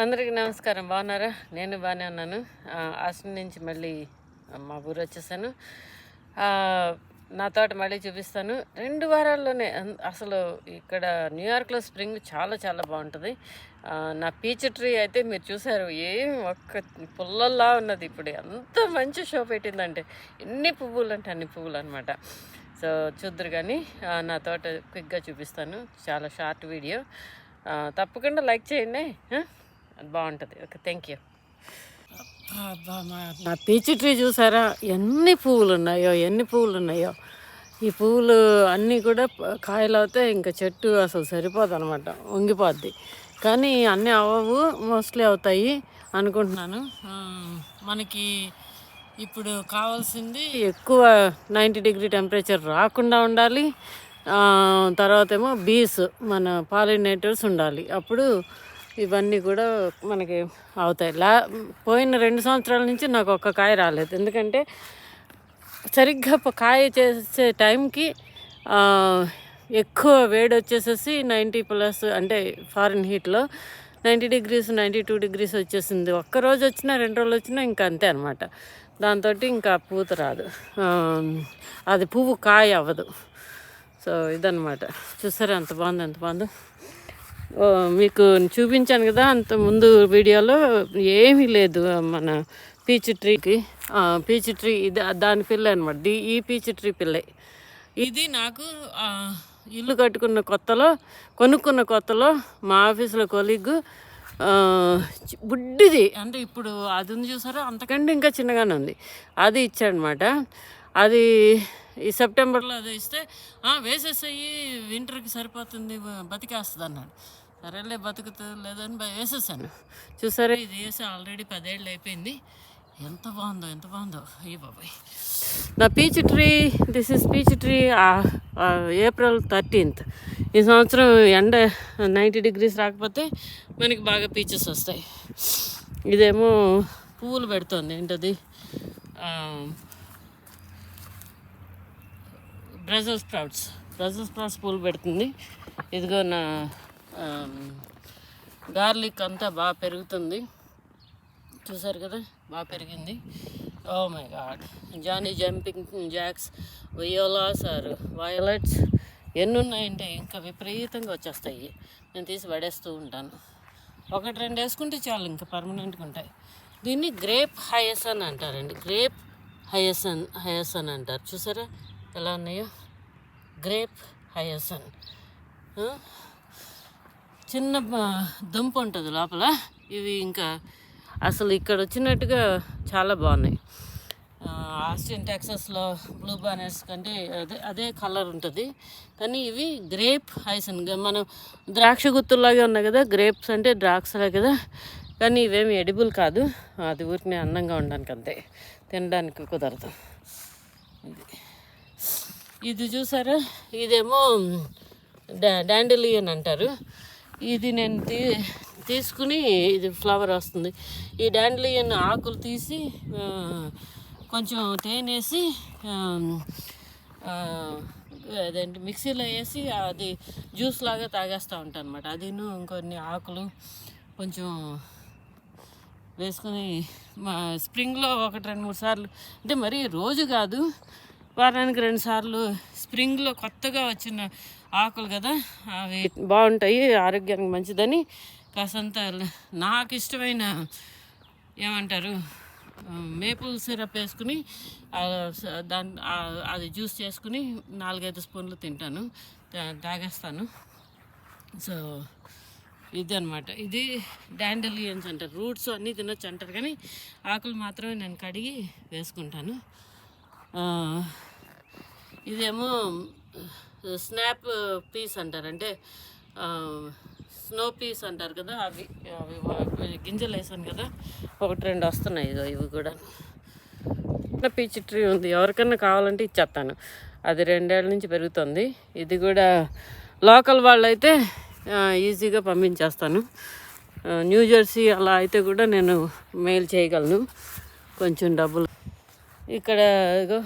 అందరికీ నమస్కారం. బాగున్నారా? నేను బాగానే ఉన్నాను. ఆ, హాస్టల్ నుంచి మళ్ళీ మా ఊరు వచ్చేసాను. నా తోట మళ్ళీ చూపిస్తాను. రెండు వారాల్లోనే అన్- అసలు ఇక్కడ న్యూయార్క్లో స్ప్రింగ్ చాలా చాలా బాగుంటుంది. నా పీచ్ ట్రీ అయితే మీరు చూసారు. ఏం ఒక్క పుల్లల్లా ఉన్నది ఇప్పుడు. ఎంత మంచి షో పెట్టిందంటే ఎన్ని పువ్వులు అంటే అన్ని పువ్వులు అనమాట సో చూద్దరు కానీ నా తోట క్విక్గా చూపిస్తాను. చాలా షార్ట్ వీడియో. తప్పకుండా లైక్ చేయండి. అది బాగుంటుంది. ఓకే థ్యాంక్ యూ నా పీచు ట్రీ చూసారా? ఎన్ని పువ్వులు ఉన్నాయో ఎన్ని పువ్వులు ఉన్నాయో ఈ పువ్వులు అన్నీ కూడా కాయలు అవుతే ఇంకా చెట్టు అసలు సరిపోదు అనమాట వంగిపోద్ది. కానీ అన్నీ అవ్వవు మోస్ట్లీ అవుతాయి అనుకుంటున్నాను. మనకి ఇప్పుడు కావాల్సింది ఎక్కువ నైంటీ డిగ్రీ టెంపరేచర్ రాకుండా ఉండాలి. తర్వాత ఏమో బీస్ మన పాలినేటర్స్ ఉండాలి. అప్పుడు ఇవన్నీ కూడా మనకి అవుతాయి. లా పోయిన రెండు సంవత్సరాల నుంచి నాకు ఒక్క కాయ రాలేదు. ఎందుకంటే సరిగ్గా కాయ చేసే టైంకి ఎక్కువ వేడి వచ్చేసేసి నైంటీ ప్లస్ అంటే ఫారిన్ హీట్లో ninety degrees ninety two degrees వచ్చేసింది. ఒక్క రోజు వచ్చినా రెండు రోజులు వచ్చినా ఇంకా అంతే అనమాట దాంతో ఇంకా పూత రాదు. అది పువ్వు కాయ అవ్వదు. సో ఇదన్నమాట. చూసారా ఎంత బాగుంది ఎంత బాగుందో? మీకు చూపించాను కదా అంత ముందు వీడియోలో ఏమీ లేదు మన పీచ్ ట్రీకి. పీచ్ ట్రీ ఇది దాని పిల్ల అనమాట ది ఈ పీచ్ ట్రీ పిల్లే. ఇది నాకు ఇల్లు కట్టుకున్న కొత్తలో కొనుక్కున్న కొత్తలో మా ఆఫీస్లో కొలీగ్ బుడ్డిది. అంటే ఇప్పుడు అది ఉంది చూసారో? అంతకంటే ఇంకా చిన్నగానే ఉంది. అది ఇచ్చాడనమాట అది ఈ సెప్టెంబర్లో అది ఇస్తే వేసేసి వింటర్కి సరిపోతుంది బతికేస్తుంది అన్నాడు సరేలే బతుకుతుంది లేదని బ- వేసేసాను. చూసారా? ఇది వేసి ఆల్రెడీ పదేళ్ళు అయిపోయింది. ఎంత బాగుందో ఎంత బాగుందో. అయ్యి బాబాయ్. నా peach tree this is peach tree April thirteenth. ఈ సంవత్సరం ఎండ నైంటీ డిగ్రీస్ రాకపోతే మనకి బాగా పీచెస్ వస్తాయి. ఇదేమో పువ్వులు పెడుతుంది ఏంటది? బ్రజల్ స్ప్రౌట్స్. బ్రజల్ స్ప్రౌట్స్ పూలు పెడుతుంది. ఇదిగో నా గార్లిక్ అంతా బాగా పెరుగుతుంది. చూసారు కదా? బాగా పెరిగింది. ఓ my God. Johnny jumping jacks violas or violets ఎన్ని ఉన్నాయంటే ఇంకా విపరీతంగా వచ్చేస్తాయి. నేను తీసి పడేస్తూ ఉంటాను. ఒకటి రెండు వేసుకుంటే చాలు ఇంకా పర్మనెంట్గా ఉంటాయి. దీన్ని గ్రేప్ హయసన్ అంటారండి. గ్రేప్ హయసన్ హయసన్ అంటారు. చూసారా? ఎలా ఉన్నాయో? Grape hyacinth. చిన్న దుంప ఉంటుంది లోపల. ఇవి ఇంకా అసలు ఇక్కడ వచ్చినట్టుగా చాలా బాగున్నాయి. ఆస్టిన్ టెక్సస్లో బ్లూ బానర్స్ కంటే అదే అదే కలర్ ఉంటుంది. కానీ ఇవి గ్రేప్ హైసన్ మనం ద్రాక్ష గుత్తుల్లాగే ఉన్నాయి కదా గ్రేప్స్ అంటే ద్రాక్షలే కదా. కానీ ఇవేమి ఎడిబుల్ కాదు. అది ఊరికనే అందంగా ఉండడానికి అంతే. తినడానికి కుదరదు. ఇది. ఇది చూసారా? ఇదేమో డా డాండిలియన్ అంటారు. ఇది నేను తీ తీసుకుని ఇది ఫ్లవర్ వస్తుంది. ఈ డాండిలియన్ ఆకులు తీసి కొంచెం తేనేసి అదేంటి మిక్సీలో వేసి అది జ్యూస్ లాగా తాగేస్తూ ఉంటాను అనమాట అదిను ఇంకొన్ని ఆకులు కొంచెం వేసుకొని మా స్ప్రింగ్లో ఒకటి రెండు మూడు సార్లు అంటే మరీ రోజు కాదు వారానికి రెండు సార్లు స్ప్రింగ్లో కొత్తగా వచ్చిన ఆకులు కదా అవి బాగుంటాయి ఆరోగ్యానికి మంచిదని. కాసంత నాకు ఇష్టమైన ఏమంటారు మేపుల్ సిరప్ వేసుకుని ఆ- అది జ్యూస్ చేసుకుని నాలుగైదు స్పూన్లు తింటాను తాగేస్తాను. సో ఇది అనమాట ఇది డాండలియన్స్ అంటారు. రూట్స్ అన్నీ తినొచ్చు అంటారు కానీ ఆకులు మాత్రమే నేను కడిగి వేసుకుంటాను. ఇదేమో స్నాప్ పీస్ అంటారు. అంటే స్నో పీస్ అంటారు కదా అవి అవి గింజలు వేసాను కదా ఒకటి రెండు వస్తున్నాయి ఇగో ఇవి కూడా. చిన్న పీచ్ ట్రీ ఉంది. ఎవరికన్నా కావాలంటే ఇచ్చేస్తాను. అది రెండేళ్ళ నుంచి పెరుగుతుంది. ఇది కూడా లోకల్ వాళ్ళైతే ఈజీగా పంపించేస్తాను. న్యూ జెర్సీ అలా అయితే కూడా నేను మెయిల్ చేయగలను. కొంచెం డబ్బులు. ఇక్కడ ఇగో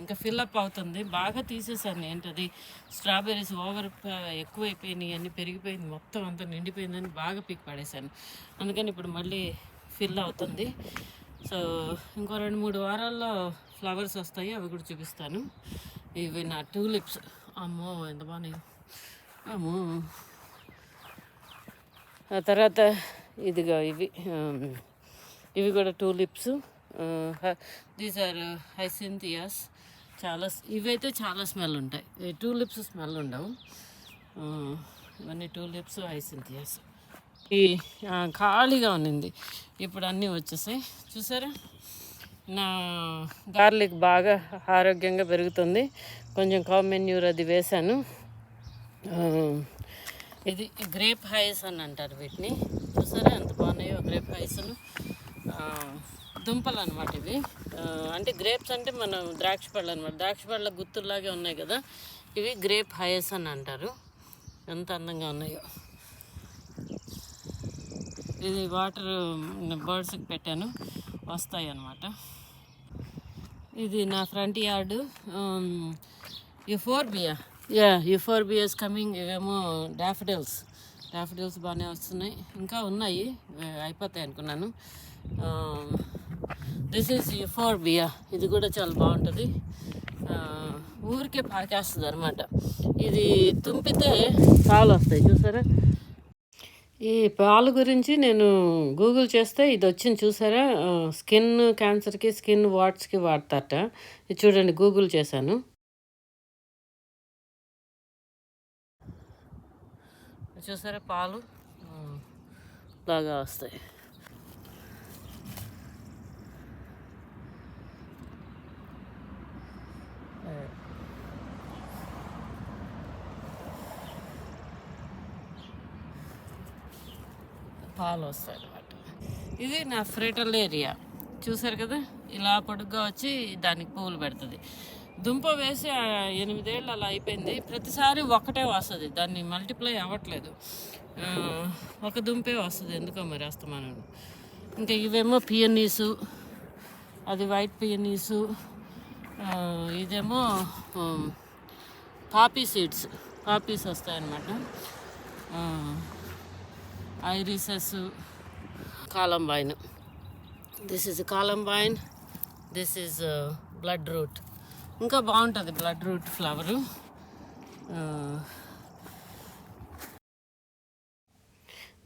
ఇంకా ఫిల్అప్ అవుతుంది. బాగా తీసేసాను ఏంటది స్ట్రాబెర్రీస్ ఓవర్ ఎక్కువైపోయినాయి అన్నీ పెరిగిపోయింది మొత్తం అంతా నిండిపోయిందని బాగా పీక్ పడేశాను అందుకని ఇప్పుడు మళ్ళీ ఫిల్ అవుతుంది. సో ఇంకో రెండు మూడు వారాల్లో ఫ్లవర్స్ వస్తాయి అవి కూడా చూపిస్తాను. ఇవి నా టూలిప్స్ అమ్మో ఎంత బాగున్నాయి. అమ్మో. ఆ తర్వాత ఇదిగా ఇవి ఇవి కూడా టూలిప్స్ దీస్ ఆర్ హైసింథియాస్ చాలా ఇవైతే చాలా స్మెల్ ఉంటాయి. టూలిప్స్ స్మెల్ ఉండవు. Uh, ఇవన్నీ టూలిప్స్ హైసింథియాస్ ఈ ఖాళీగా ఉన్నింది. ఇప్పుడు అన్నీ వచ్చేసాయి. చూసారా? నా గార్లిక్ బాగా ఆరోగ్యంగా పెరుగుతుంది. కొంచెం కామెన్యూర్ అది వేశాను. Uh, ఇది గ్రేప్ హైస్ అని అంటారు వీటిని. చూసారా ఎంత బాగున్నాయో గ్రేప్ హైస్లు దుంపలు అనమాట ఇవి అంటే గ్రేప్స్ అంటే మన ద్రాక్ష పళ్ళు అనమాట ద్రాక్ష పళ్ళ గుత్తుల్లాగే ఉన్నాయి కదా. ఇవి గ్రేప్ హయస్ అని అంటారు. ఎంత అందంగా ఉన్నాయో. ఇది వాటర్ బర్డ్స్కి పెట్టాను. వస్తాయి అన్నమాట ఇది నా front yard. Euphorbia. Yeah euphorbias coming ఇవేమో డాఫిడల్స్. డాఫిడల్స్ బాగానే వస్తున్నాయి. ఇంకా ఉన్నాయి. అయిపోతాయి అనుకున్నాను. దిస్ ఈజ్ యుఫోర్బియా ఇది కూడా చాలా బాగుంటుంది. ఊరికే పాకేస్తుంది అనమాట ఇది తుంపితే పాలు వస్తాయి చూసారా? ఈ పాలు గురించి నేను గూగుల్ చేస్తే ఇది వచ్చింది చూసారా? స్కిన్ క్యాన్సర్కి స్కిన్ వాట్స్కి వాడతారట. ఇది చూడండి గూగుల్ చేశాను. చూసారా పాలు? బాగా వస్తాయి. పాలు వస్తాయి అన్నమాట. ఇది నా ఫ్రేటల్ ఏరియా. చూసారు కదా? ఇలా పొడుగ్గా వచ్చి దానికి పువ్వులు పెడుతుంది. దుంప వేసి ఎనిమిదేళ్ళు అలా అయిపోయింది. ప్రతిసారి ఒకటే వస్తుంది. దాన్ని మల్టిప్లై అవ్వట్లేదు. ఒక దుంపే వస్తుంది. ఎందుకో మరి వస్తామని ఇంకా ఇవేమో పియనీసు అది వైట్ పియనీసు ఇదేమో పాపీ సీడ్స్. పాపీస్ వస్తాయన్నమాట. Irises. Columbine. This is columbine. This is blood root ఇంకా బాగుంటుంది బ్లడ్ రూట్ ఫ్లవరు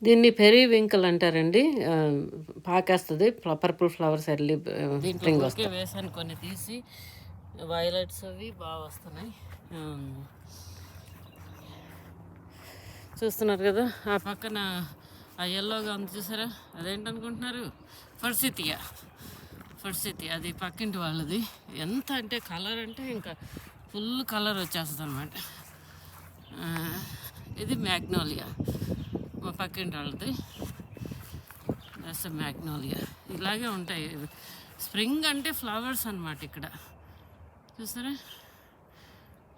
దీన్ని పెరీ వింకల్ అంటారండి పాకేస్తుంది. పర్పుల్ ఫ్లవర్స్ ఎర్లీ స్ప్రింగ్ వస్తాయి. వేసాను కొన్ని తీసి. వైలెట్స్ అవి బాగా వస్తున్నాయి. ఉమ్. చూస్తున్నారు కదా? ఆ పక్కన ఆ ఎల్లోగా ఉంది చూసారా? అదేంటనుకుంటున్నారు? ఫర్సితియా. ఫర్సితి అది పక్కింటి వాళ్ళది. ఎంత అంటే కలర్ అంటే ఇంకా ఫుల్ కలర్ వచ్చేస్తుంది అనమాట ఇది మ్యాగ్నోలియా మా పక్కింటి వాళ్ళది. దట్స్ మ్యాగ్నోలియా ఇలాగే ఉంటాయి. స్ప్రింగ్ అంటే ఫ్లవర్స్ అనమాట ఇక్కడ. చూసారా?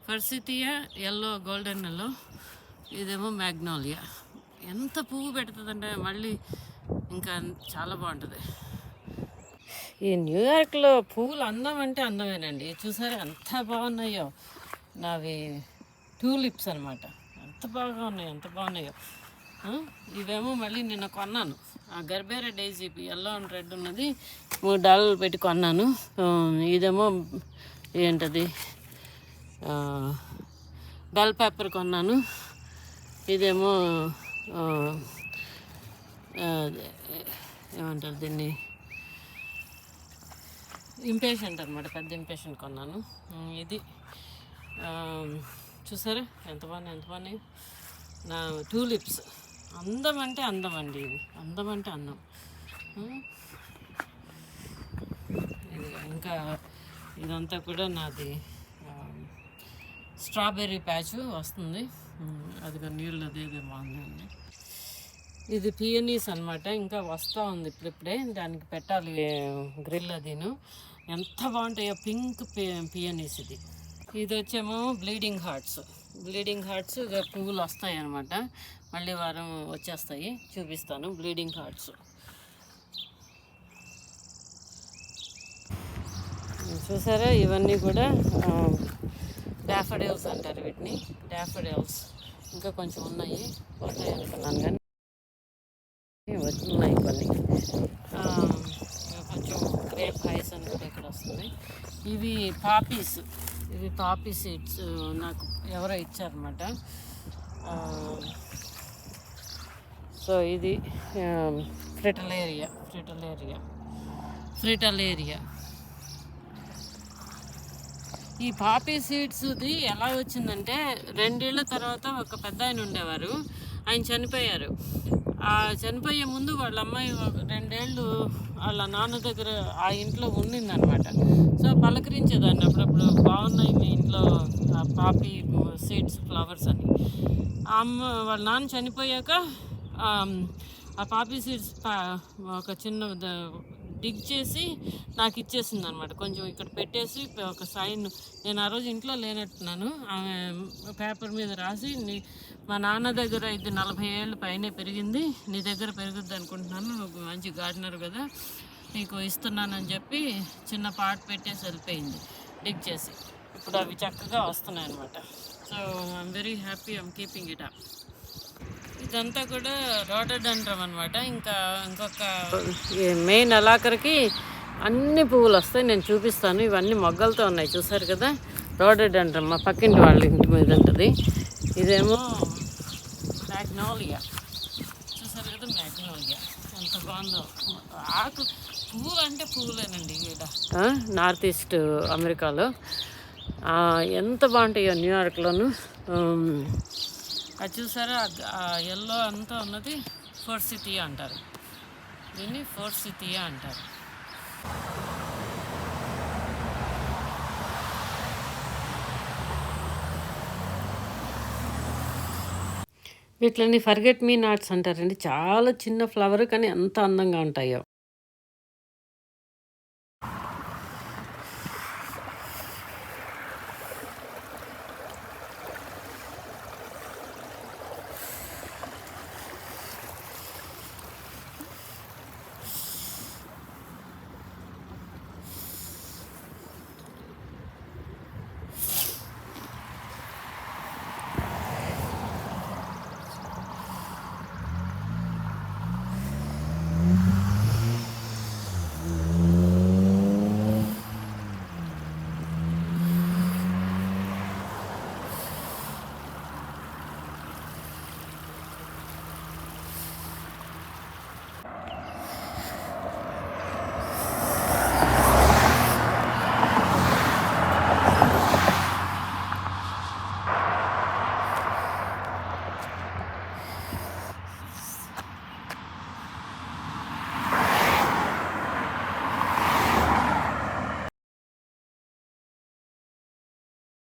ఫర్సితియా ఎల్లో గోల్డెన్ ఎల్లో ఇదేమో మ్యాగ్నోలియా ఎంత పువ్వు పెడుతుందంటే మళ్ళీ ఇంకా చాలా బాగుంటుంది. ఈ న్యూయార్క్లో పువ్వులు అందం అంటే అందమేనండి. చూసారా ఎంత బాగున్నాయో. నావి టూలిప్స్ అనమాట ఎంత బాగా ఉన్నాయో ఎంత బాగున్నాయో. ఇవేమో మళ్ళీ నిన్న కొన్నాను. ఆ gerbera daisy yellow and red ఉన్నది. మూడు డాలర్లు పెట్టి కొన్నాను. ఇదేమో ఏంటది? బెల్ పేపర్ కొన్నాను. ఇదేమో ఏమంటారు దీన్ని? ఇంపేషెంట్ అనమాట పెద్ద ఇంపేషెంట్ కొన్నాను. ఇది చూసారా? ఎంత బాగున్నాయి ఎంత బాగున్నాయి? నా టూలిప్స్ అందం అంటే అందం అండి ఇది. అందం అంటే అందం ఇంకా ఇదంతా కూడా నాది స్ట్రాబెర్రీ ప్యాచ్ వస్తుంది. అదిగా నీళ్ళు అది బాగుందండి ఇది పియనీస్ అన్నమాట. ఇంకా వస్తూ ఉంది ఇప్పుడిప్పుడే. దానికి పెట్టాలి గ్రిల్ అదిను. ఎంత బాగుంటాయో పింక్ పియనీస్ ఇది. ఇది వచ్చేమో బ్లీడింగ్ హార్ట్స్ బ్లీడింగ్ హార్ట్స్ ఇక పువ్వులు వస్తాయి అన్నమాట. మళ్ళీ వారం వచ్చేస్తాయి. చూపిస్తాను. బ్లీడింగ్ హార్ట్స్ చూసారా? ఇవన్నీ కూడా డాఫడేల్స్ అంటారు వీటిని. డాఫడేల్స్ ఇంకా కొంచెం ఉన్నాయి. పోతాయి అనుకున్నాను కానీ ఉన్నాయి కొన్ని. కొంచెం గ్రేప్ హైస్ అని కూడా ఇక్కడ వస్తుంది. ఇవి పాపీస్. ఇవి పాపీ సీడ్స్ నాకు ఎవరో ఇచ్చారన్నమాట. సో ఇది ఫ్రిటలేరియా. ఫ్రిటలేరియా. ఫ్రిటలేరియా. ఈ పాపీ సీడ్స్ది ఎలా వచ్చిందంటే రెండేళ్ళ తర్వాత ఒక పెద్ద ఆయన ఉండేవారు. ఆయన చనిపోయారు. ఆ చనిపోయే ముందు వాళ్ళ అమ్మాయి ఒక రెండేళ్ళు వాళ్ళ నాన్న దగ్గర ఆ ఇంట్లో ఉండిందనమాట సో పలకరించేదాన్ని అప్పుడప్పుడు బాగున్నాయి మీ ఇంట్లో పాపీ సీడ్స్ ఫ్లవర్స్ అని. ఆ అమ్మ వాళ్ళ నాన్న చనిపోయాక ఆ పాపీ సీడ్స్ ఒక చిన్న డిగ్ చేసి నాకు ఇచ్చేసింది అనమాట కొంచెం ఇక్కడ పెట్టేసి ఒక సైన్ నేను ఆ రోజు ఇంట్లో లేనట్టున్నాను. ఆమె పేపర్ మీద రాసి నీ మా నాన్న దగ్గర ఇది నలభై ఏళ్ళు పైనే పెరిగింది. నీ దగ్గర పెరుగుద్ది అనుకుంటున్నాను. నువ్వు మంచి గార్డెనర్ కదా. నీకు ఇస్తున్నానని చెప్పి చిన్న పాట్ పెట్టేసి వెళ్ళిపోయింది డిగ్ చేసి. ఇప్పుడు అవి చక్కగా వస్తున్నాయి అనమాట so I'm very happy I'm keeping it up ఇదంతా కూడా రోడోడండ్రం అనమాట ఇంకా ఇంకొక మెయిన్ నెలాఖరికి అన్ని పువ్వులు వస్తాయి. నేను చూపిస్తాను. ఇవన్నీ మొగ్గలతో ఉన్నాయి. చూసారు కదా? రోడోడండ్రం మా పక్కింటి వాళ్ళ ఇంటి మీద ఉంటుంది. ఇదేమో మ్యాగ్నోలియా. చూసారు కదా మ్యాగ్నోలియా? ఎంత బాగుందో. ఆకు పువ్వు అంటే పువ్వులేనండి ఇక్కడ నార్త్ ఈస్ట్ అమెరికాలో. ఆ, ఎంత బాగుంటాయో న్యూయార్క్లోను. అది చూసారా? ఆ ఎల్లో అంతా ఉన్నది ఫోర్సిటియా అంటారు. దీన్ని ఫోర్సిటియా అంటారు. వీటిని ఫర్గెట్ మీ నాట్స్ అంటారండి. చాలా చిన్న ఫ్లవర్ కానీ ఎంత అందంగా ఉంటాయో.